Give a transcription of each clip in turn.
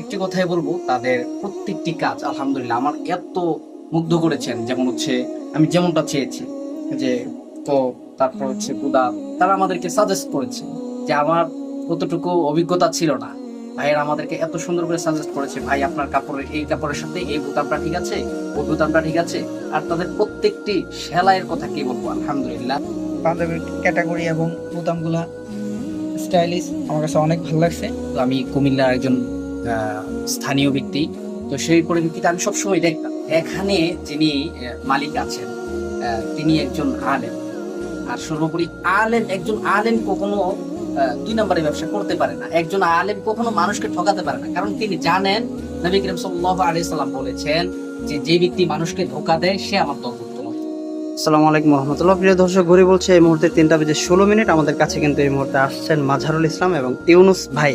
একটি কথাই বলব তাদের প্রত্যেকটি কাজ আলহামদুলিল্লাহ আমার এত মুগ্ধ করেছেন যেমন হচ্ছে আমি যেমনটা চেয়েছি যে তো তারপর হচ্ছে বুদা তারা আমাদেরকে সাজেস্ট করেছে যে আমার কতটুকু অভিজ্ঞতা ছিল না। ভাইয়েরা আমাদেরকে এত সুন্দর করে সাজেস্ট করেছে ভাই আপনার কাপড়ের এই কাপড়ের সাথে এই বোতামটা ঠিক আছে ওই বোতামটা ঠিক আছে। আর তাদের প্রত্যেকটি সেলাইয়ের কথা কি বলব? আলহামদুলিল্লাহ। পাঞ্জাবির ক্যাটাগরি এবং বোতামগুলা স্টাইলিশ আমার কাছে অনেক ভালো লাগছে। তো আমি কুমিল্লার একজন স্থানীয় ব্যক্তি। তো সেই পরিপ্রেক্ষিতে আমি সবসময় দেখতাম, এখানে যিনি মালিক আছেন তিনি একজন আলেম। আর সর্বোপরি আলেম, একজন আলেম কখনো দুই নম্বরে ব্যবসা করতে পারে না। একজন আলেম কখনো মানুষকে ঠকাতে পারে না। কারণ তিনি জানেন, নবী করিম সাল্লাল্লাহু আলাইহি সাল্লাম বলেছেন যে যে ব্যক্তি মানুষকে ধোকা দেয়, সে আমার নয়। আসসালামু আলাইকুম রহমতুল্লাহ। প্রিয় দর্শক, ঘড়ি বলছে এই মুহূর্তে তিনটা বেজে ষোলো মিনিট। আমাদের কাছে কিন্তু এই মুহূর্তে আসছেন মাঝারুল ইসলাম এবং ইউনুস ভাই।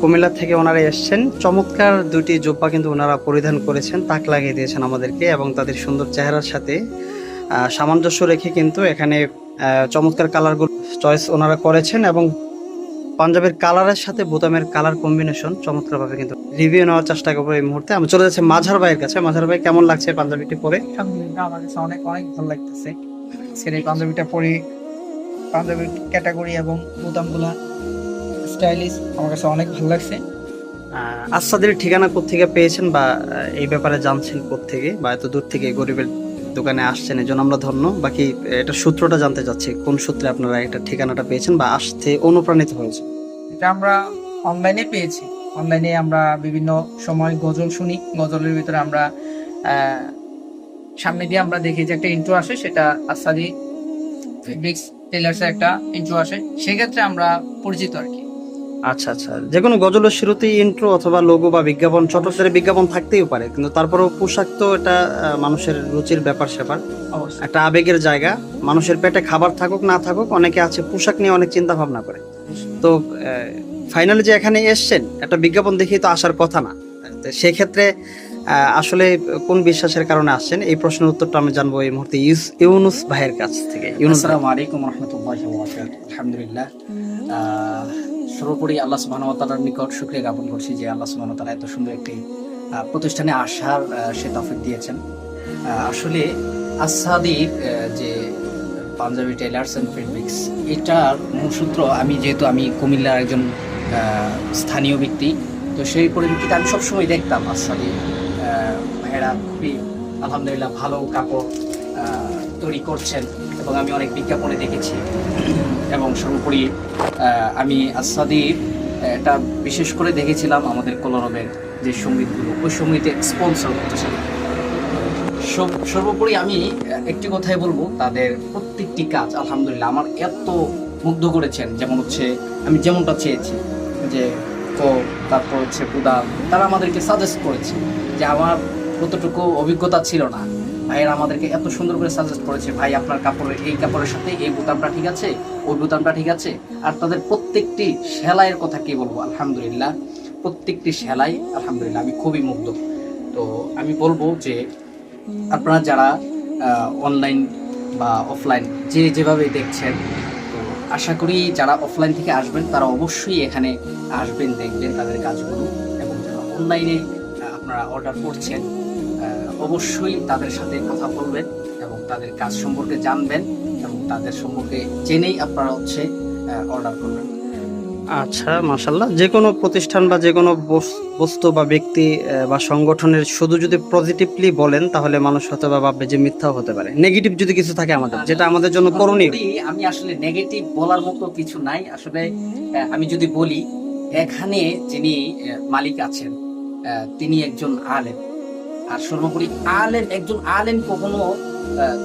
কুমিল্লা থেকে ওনারা এসছেন। চমৎকার দুটি জোব্বা কিন্তু ওনারা পরিধান করেছেন, তাক লাগিয়ে দিয়েছেন আমাদেরকে এবং তাদের সুন্দর চেহারার সাথে। সামঞ্জস্য রেখে কিন্তু এখানে চমৎকার কালারগুলো চয়েস ওনারা করেছেন এবং পাঞ্জাবের কালারের সাথে বোতামের কালার কম্বিনেশন চমৎকারভাবে কিন্তু রিভিউ নেওয়ার চেষ্টা করব এই মুহূর্তে। আমি চলে যাচ্ছি মাঝার ভাইয়ের কাছে। মাঝার ভাই, কেমন লাগছে পাঞ্জাবিটি পরে? আমার কাছে অনেক অনেক ভালো লাগতেছে। আজকের পাঞ্জাবিটা পরে পাঞ্জাবির ক্যাটাগরি এবং বোতামগুলা স্টাইলিশ আমার কাছে অনেক ভালো লাগছে। আসাদের ঠিকানা কোত্থেকে পেয়েছেন বা এই ব্যাপারে জানছেন কোত্থেকে বা এত দূর থেকে গরিবের দোকানে আসছেন এই জন্য আমরা ধন্য। বাকি এটা সূত্রটা জানতে চাচ্ছি কোন সূত্রে আপনারা এটা ঠিকানাটা পেয়েছেন বা আসতে অনুপ্রাণিত হয়েছে এটা আমরা অনলাইনে পেয়েছি। অনলাইনে আমরা বিভিন্ন সময় গজল শুনি। গজলের ভিতরে আমরা সামনে দিয়ে আমরা দেখি যে একটা ইন্ট্রো আসে সেটা আসাদি ফেব্রিক্স টেলার্সের একটা ইন্ট্রো আসে। সেক্ষেত্রে আমরা পরিচিত আর কি। আচ্ছা আচ্ছা। যে কোনো গজলের শুরুতে ইন্ট্রো অথবা লোগো বা বিজ্ঞাপন ছোট ছেলে বিজ্ঞাপন থাকতেই পারে। কিন্তু তারপরেও পোশাক তো এটা মানুষের রুচির ব্যাপার স্যাপার। একটা আবেগের জায়গা। মানুষের পেটে খাবার থাকুক না থাকুক অনেকে আছে পোশাক নিয়ে অনেক চিন্তা ভাবনা করে। তো ফাইনালি যে এখানে এসছেন একটা বিজ্ঞাপন দেখেই তো আসার কথা না। সেক্ষেত্রে আসলে কোন বিশ্বাসের কারণে আসছেন? এই প্রশ্নের উত্তরটা আমি জানব এই মুহূর্তে ইউনুস ভাইয়ের কাছ থেকে। সর্বোপরি আল্লাহ তাআলার নিকট শুকরিয়া জ্ঞাপন করছি যে আল্লাহ সুবহানাহু ওয়া তাআলা এত সুন্দর একটি প্রতিষ্ঠানে আসার সে তৌফিক দিয়েছেন। আসলে আসাদির আহ, যে পাঞ্জাবি টেলার্স এন্ড ফেব্রিক্স এটার মূল সূত্র আমি যেহেতু আমি কুমিল্লার একজন স্থানীয় ব্যক্তি তো সেই পরিপ্রেক্ষিতে আমি সবসময় দেখতাম আসাদি ভাইয়েরা খুবই, আলহামদুলিল্লাহ, ভালো কাপড় তৈরি করছেন এবং আমি অনেক বিজ্ঞাপনে দেখেছি। এবং সর্বোপরি আমি আসাদির এটা বিশেষ করে দেখেছিলাম আমাদের কলরবের যে সঙ্গীতগুলো। ওই সঙ্গীতে স্পন্সর করতেছিল সর্বোপরি আমি একটি কথাই বলব, তাদের প্রত্যেকটি কাজ আলহামদুলিল্লাহ আমার এত মুগ্ধ করেছেন। যেমন হচ্ছে, আমি যেমনটা চেয়েছি যে, তো তারপর হচ্ছে বুদা তারা আমাদেরকে সাজেস্ট করেছে যে, আমার কতটুকু অভিজ্ঞতা ছিল না। ভাইয়েরা আমাদেরকে এত সুন্দর করে সাজেস্ট করেছে, ভাই, আপনার কাপড়ের, এই কাপড়ের সাথে এই বোতামটা ঠিক আছে, ওই বোতামটা ঠিক আছে। আর তাদের প্রত্যেকটি সেলাইয়ের কথা কি বলব? আলহামদুলিল্লাহ, প্রত্যেকটি সেলাই, আলহামদুলিল্লাহ, আমি খুবই মুগ্ধ। তো আমি বলব যে, আপনারা যারা অনলাইন বা অফলাইন যে যেভাবে দেখছেন, তো আশা করি যারা অফলাইন থেকে আসবেন, তারা অবশ্যই এখানে আসবেন, দেখবেন তাদের কাজগুলো। এবং যারা অনলাইনে আপনারা অর্ডার করছেন অবশ্যই তাদের সাথে কথা বলবেন এবং তাদের কাজ সম্পর্কে জানবেন এবং তাদের সম্পর্কে জেনেই আপনারা হচ্ছে অর্ডার করবেন। আচ্ছা মাশাল্লাহ যে কোনো প্রতিষ্ঠান বা যে কোনো বস- বস্তু বা ব্যক্তি বা সংগঠনের শুধু যদি পজিটিভলি বলেন তাহলে মানুষ হয়তো বা ভাববে যে মিথ্যাও হতে পারে। নেগেটিভ যদি কিছু থাকে আমাদের যেটা আমাদের জন্য করণীয়। আমি আসলে নেগেটিভ বলার মতো কিছু নাই আসলে আমি যদি বলি এখানে যিনি মালিক আছেন তিনি একজন আলেম। আর সর্বোপরি আলেম, একজন আলেম কখনো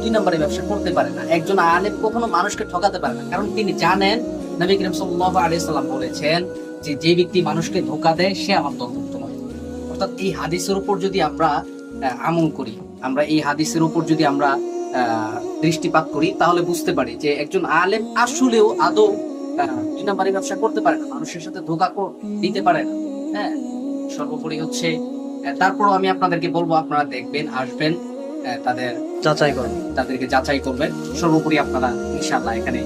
দুই নম্বরে ব্যবসা করতে পারে না। একজন আলেম কখনো মানুষকে ঠকাতে পারে না। কারণ তিনি জানেন, নবী করিম সাল্লাল্লাহু আলাইহি সাল্লাম বলেছেন যে যে ব্যক্তি মানুষকে ধোকা দেয়, সে আমার দলভুক্ত নয়। অর্থাৎ এই হাদিসের উপর যদি আমরা আমল করি, আমরা এই হাদিসের উপর যদি আমরা দৃষ্টিপাত করি, তাহলে বুঝতে পারি যে, একজন আলেম আসলেও আদৌ দুই নম্বরে ব্যবসা করতে পারে না। মানুষের সাথে ধোকা দিতে পারে না। হ্যাঁ? সর্বোপরি হচ্ছে তারপরও আমি আপনাদেরকে বলব আপনারা দেখবেন আসবেন তাদের যাচাই করুন তাদেরকে যাচাই করবেন। সর্বোপরি আপনারা ইনশাআল্লাহ এখানে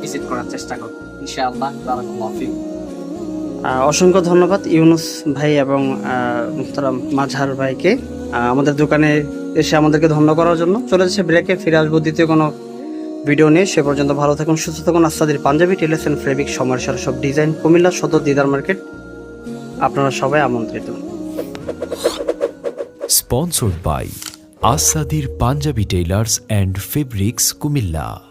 ভিজিট করার চেষ্টা করবেন। ইনশাআল্লাহ বারাকাল্লাহু অসংখ্য ধন্যবাদ ইউনুস ভাই এবং মুহতারাম মাঝার ভাইকে। আমাদের দোকানে এসে আমাদেরকে ধন্য করার জন্য চলে যাচ্ছে ব্রেকে ফিরে আসব দ্বিতীয় কোনো ভিডিও নিয়ে। সে পর্যন্ত ভালো থাকুন সুস্থ থাকুন। আস্তাদির পাঞ্জাবি টেলেস অ্যান্ড ফেব্রিক সময়ের সব ডিজাইন কুমিল্লা সদর দিদার মার্কেট আপনারা সবাই আমন্ত্রিত। Sponsored by আসাদির Panjabi tailors and fabrics Comilla